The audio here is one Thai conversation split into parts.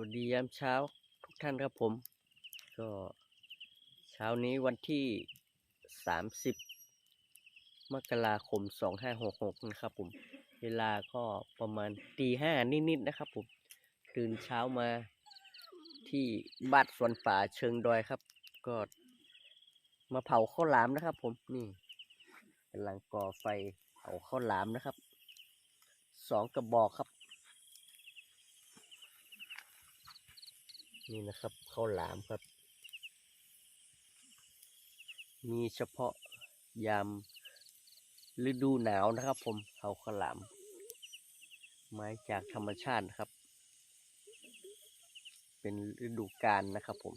วัสดียามเช้าทุกท่านครับผม ก็เช้านี้วันที่สามสิบมกราคมสองห้าหกหกนะครับผม เวลาก็ประมาณตีห้านิดๆนะครับผม ตื่นเช้ามาที่บ้านสวนป่าเชิงดอยครับ ก็มาเผาข้าวหลามนะครับผม นี่กำลังก่อไฟเผาข้าวหลามนะครับ สองกระบอกครับ นี่นะครับข้าวหลามครับ มีเฉพาะยามฤดูหนาวนะครับ ผมเผาข้าวหลาม ไม้จากธรรมชาตินะครับ เป็นฤดูกาลนะครับผม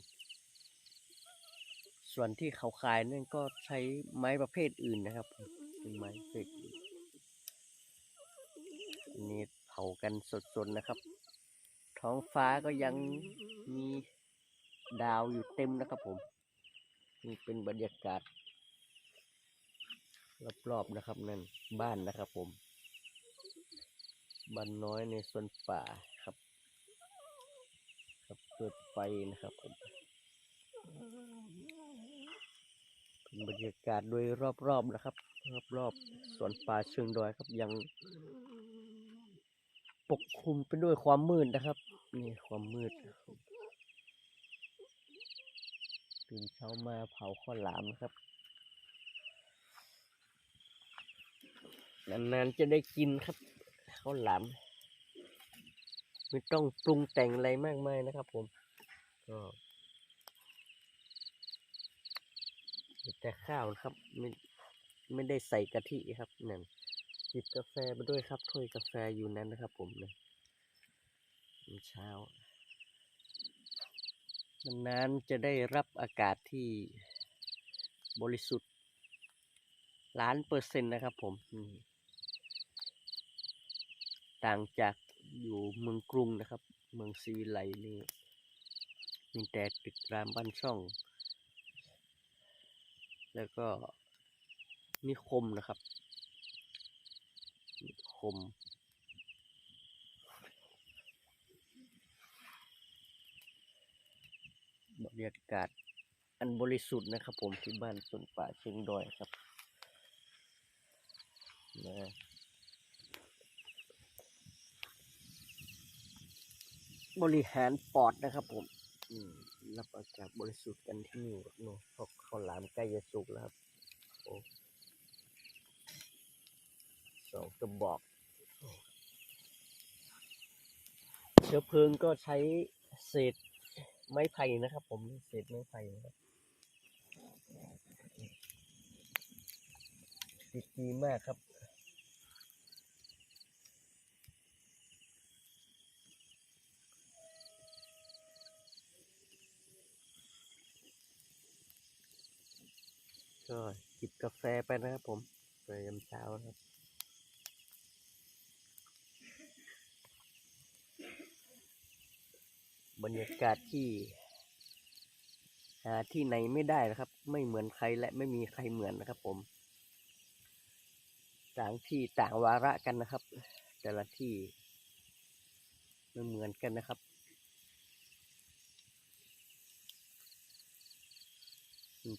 ส่วนที่เขาขายนั่นก็ใช้ไม้ประเภทอื่นนะครับผมเป็นไม้ประเภทอื่อันนี่เผากันสดๆนะครับ ท้องฟ้าก็ยังมีดาวอยู่เต็มนะครับผม นี่เป็นบรรยากาศรอบๆนะครับนั่นบ้านนะครับผมบ้านน้อยในสวนป่าครับ ครับเปิดไฟนะครับผมเป็นบรรยากาศโดยรอบๆนะครับ รอบๆสวนป่าเชิงดอยครับยัง ปกคลุมไปด้วยความมืดนะครับ นี่ความมืด ตื่นเช้ามาเผาข้าวหลามครับ นานๆจะได้กินครับข้าวหลาม ไม่ต้องปรุงแต่งอะไรมากมายนะครับผมก็มีแต่ข้าวครับไม่ไม่ได้ใส่กะทิครับนั่นจิบกาแฟมาด้วยครับถ้วยกาแฟอยู่นั้นนะครับผมนะ เช้านานๆจะได้รับอากาศที่บริสุทธิ์ล้านเปอร์เซ็นต์นะครับผม ต่างจากอยู่เมืองกรุงนะครับ เมืองซีวิไลนี่มีแต่ตึกรามบ้านช่อง แล้วก็นิคมนะครับ นิคม รรยากาศอันบริสุทธิ์นะครับ ผมที่บ้านต้นป่าเชียงดอยครับนะบริหารปอดนะครับ ผมรับอากาศบริสุทธิ์กันที่นี่กับเนอะเพราะข้าวหลามใกล้จะสุกแล้วครับโอ้สองกระบอกเชื้อเพลิงก็ใช้เศษ ไม้ไผ่นะครับ ผมเศษไม้ไผ่นะครับติดดีมากครับก็จิบกาแฟไปนะครับผมไปยามเช้านะครับ บรรยากาศที่หาที่ไหนไม่ได้นะครับ ไม่เหมือนใครและไม่มีใครเหมือนนะครับ ผม ต่างที่ต่างวาระกันนะครับ แต่ละที่ไม่เหมือนกันนะครับ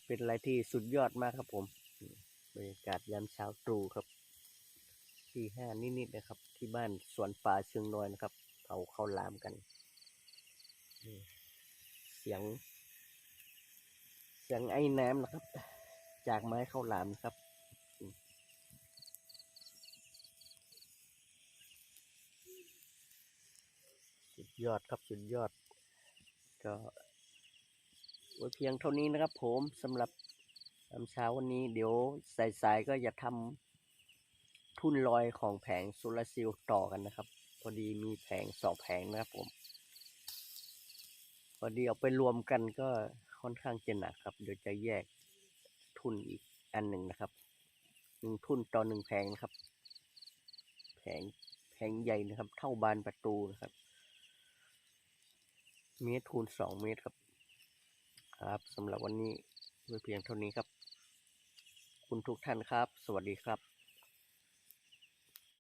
เป็นอะไรที่สุดยอดมากครับผมบรรยากาศยามเช้าตรู่ครับ ที่ห้านิดๆนะครับ ที่บ้านสวนป่าเชิงนอยนะครับเผาข้าวลามกัน เสียง เสียงไอ้น้ำนะครับ จากไม้ข้าวหลามครับสุดยอดครับสุดยอด ก็ไว้เพียงเท่านี้นะครับ ผมสำหรับตอนเช้าวันนี้ เดี๋ยวสายๆก็จะทำทุ่นลอยของแผงโซลาร์เซลล์ต่อกันนะครับ พอดีมีแผงสองแผงนะครับผม พอดีเอาไปรวมกันก็ค่อนข้างจะหนักครับ เดี๋ยวจะแยกทุนอีกอันหนึ่งนะครับหนึ่งทุนต่อหนึ่งแผงนะครับ แผงแผงใหญ่นะครับ เท่าบานประตูนะครับ เมตรคูณสองเมตรครับ ครับสำหรับวันนี้เพียงเท่านี้ครับ คุณทุกท่านครับ สวัสดีครับ